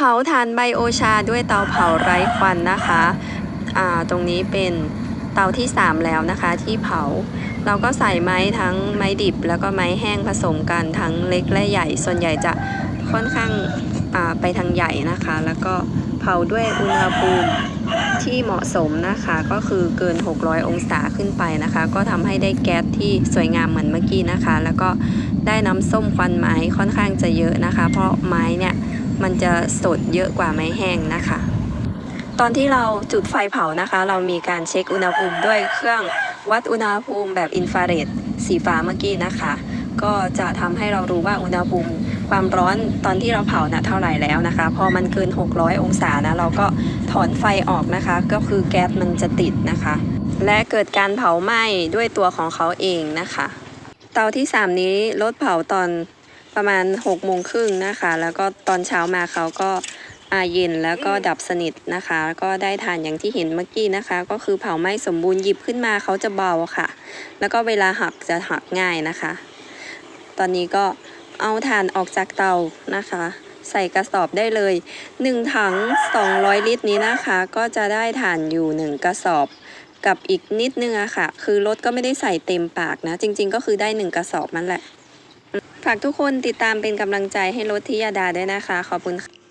เผาถ่านไบโอชาด้วยเตาเผาไร้ควันนะคะอ่าตรงนี้เป็นเตาที่ 3 แล้วนะคะที่เผา เราก็ใส่ไม้ทั้งไม้ดิบ แล้วก็ไม้แห้งผสมกันทั้งเล็กและใหญ่ ส่วนใหญ่จะค่อนข้างอ่าไปทางใหญ่นะคะ แล้วก็เผาด้วยอุณหภูมิที่เหมาะสมนะคะก็คือเกิน 600 องศาขึ้นไปนะคะ ก็ทำให้ได้แก๊สที่สวยงามเหมือนเมื่อกี้นะคะ แล้วก็ได้น้ำส้มควันไม้ค่อนข้างจะเยอะนะคะ เพราะไม้เนี่ย มันจะสดเยอะกว่าไม้แห้งนะคะ ตอนที่เราจุดไฟเผานะคะ เรามีการเช็คอุณหภูมิด้วยเครื่องวัดอุณหภูมิแบบอินฟราเรดสีฟ้าเมื่อกี้นะคะ ก็จะทำให้เรารู้ว่าอุณหภูมิความร้อนตอนที่เราเผานะเท่าไหร่แล้วนะคะ พอมันเกิน 600 องศานะเราก็ถอนไฟออกนะคะ ก็คือแก๊สมันจะติดนะคะ และเกิดการเผาไหม้ด้วยตัวของเขาเองนะคะ เตาที่ 3 นี้รถเผาตอน ประมาณ6โมงครึ่งนะคะ แล้วก็ตอนเช้ามาเขาก็อาเย็นแล้วก็ดับสนิทนะคะแล้วก็ได้ทานอย่างที่เห็นเมื่อกี้นะคะ ก็คือเผาไหม้สมบูรณ์หยิบขึ้นมาเขาจะเบาค่ะ แล้วก็เวลาหักจะหักง่ายนะคะ ตอนนี้ก็เอาถ่านออกจากเตานะคะ ใส่กระสอบได้เลย 1 ถัง 200 ลิตรนี้นะคะ ก็จะได้ถ่านอยู่ 1 กระสอบกับอีกนิดนึงอะค่ะ คือรถก็ไม่ได้ใส่เต็มปากนะ จริง ๆ ก็คือได้ 1 กระสอบนั่นแหละ ฝากทุกคนติดตามเป็นกำลังใจให้รถที่ยาดาด้วยนะคะ ขอบคุณค่ะ